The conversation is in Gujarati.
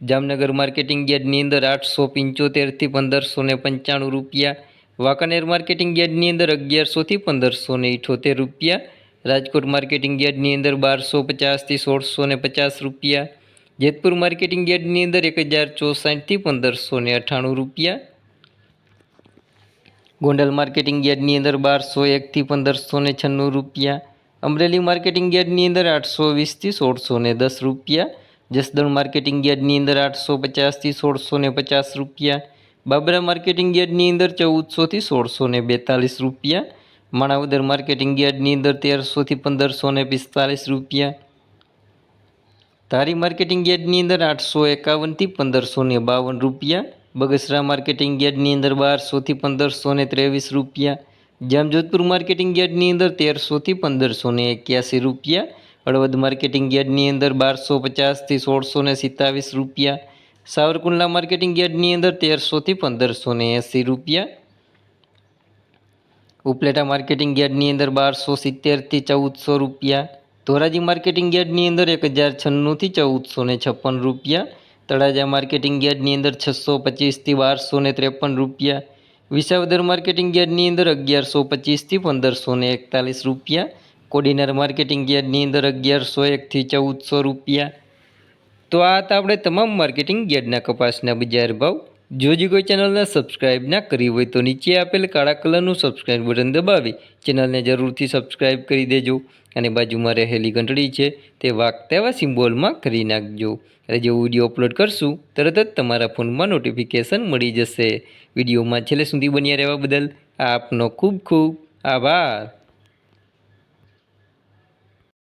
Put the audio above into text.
જામનગર માર્કેટિંગ યાર્ડની અંદર આઠસો પંચોતેરથી પંદરસો ને પંચાણું રૂપિયા, વાંકાનેર માર્કેટિંગ યાર્ડની અંદર અગિયારસોથી પંદરસો ને ઇઠોતેર રૂપિયા, રાજકોટ માર્કેટિંગ યાર્ડની અંદર બારસો પચાસથી સોળસો ને પચાસ રૂપિયા, જેતપુર માર્કેટિંગ યાર્ડની અંદર એક હજાર ચોસાઠથી પંદરસો ને અઠ્ઠાણું રૂપિયા, ગોંડલ માર્કેટિંગ યાર્ડની અંદર બારસો એકથી પંદરસો ને છન્નું રૂપિયા, અમરેલી માર્કેટિંગ યાર્ડની અંદર આઠસો વીસથી સોળસો ને દસ રૂપિયા જસદણ માર્કેટિંગ યાર્ડની અંદર આઠસો પચાસથી સોળસો ને પચાસ રૂપિયા. બાબરા માર્કેટિંગ યાર્ડની અંદર ચૌદસોથી સોળસો ને બેતાલીસ રૂપિયા. માણાવદર માર્કેટિંગ યાર્ડની અંદર તેરસોથી પંદરસો ને પિસ્તાલીસ રૂપિયા. ધારી માર્કેટિંગ યાર્ડની અંદર આઠસો એકાવનથી પંદરસો ને બાવન રૂપિયા. બગસરા માર્કેટિંગ યાર્ડની અંદર બારસોથી પંદરસો ને ત્રેવીસ રૂપિયા. જામજોધપુર માર્કેટિંગ યાર્ડની અંદર તેરસોથી પંદરસો ને એક્યાસી રૂપિયા. હળવદ માર્કેટિંગ યાર્ડની અંદર બારસો પચાસથી સોળસો ને સિત્તાવીસ રૂપિયા. સાવરકુંડલા માર્કેટિંગ યાર્ડની અંદર તેરસોથી પંદરસો ને એંસી રૂપિયા. ઉપલેટા માર્કેટિંગ યાર્ડની અંદર બારસો સિત્તેરથી ચૌદસો રૂપિયા. ધોરાજી માર્કેટિંગ યાર્ડની અંદર એક હજાર છન્નુંથી ચૌદસો ને છપ્પન રૂપિયા. તળાજા માર્કેટિંગ યાર્ડની અંદર છસો પચીસથી બારસો ને ત્રેપન રૂપિયા. વિસાવદર માર્કેટિંગ યાર્ડની અંદર અગિયારસો પચીસથી પંદરસો એકતાલીસ રૂપિયા. કોડીનાર માર્કેટિંગ ગેડની અંદર અગિયારસો એકથી ચૌદસો રૂપિયા. તો આ હતા આપણે તમામ માર્કેટિંગ ગેડના કપાસના બજાર ભાવ. જો જે કોઈ ચેનલને સબસ્ક્રાઇબ ના કરી હોય તો નીચે આપેલ કાળા કલરનું સબસ્ક્રાઇબ બટન દબાવી ચેનલને જરૂરથી સબસ્ક્રાઇબ કરી દેજો. અને બાજુમાં રહેલી ઘંટડી છે તે વાક તેવા સિમ્બોલમાં કરી નાખજો. એટલે જે વીડિયો અપલોડ કરશું તરત જ તમારા ફોનમાં નોટિફિકેશન મળી જશે. વિડીયોમાં છેલ્લે સુધી બન્યા રહેવા બદલ આપનો ખૂબ ખૂબ આભાર.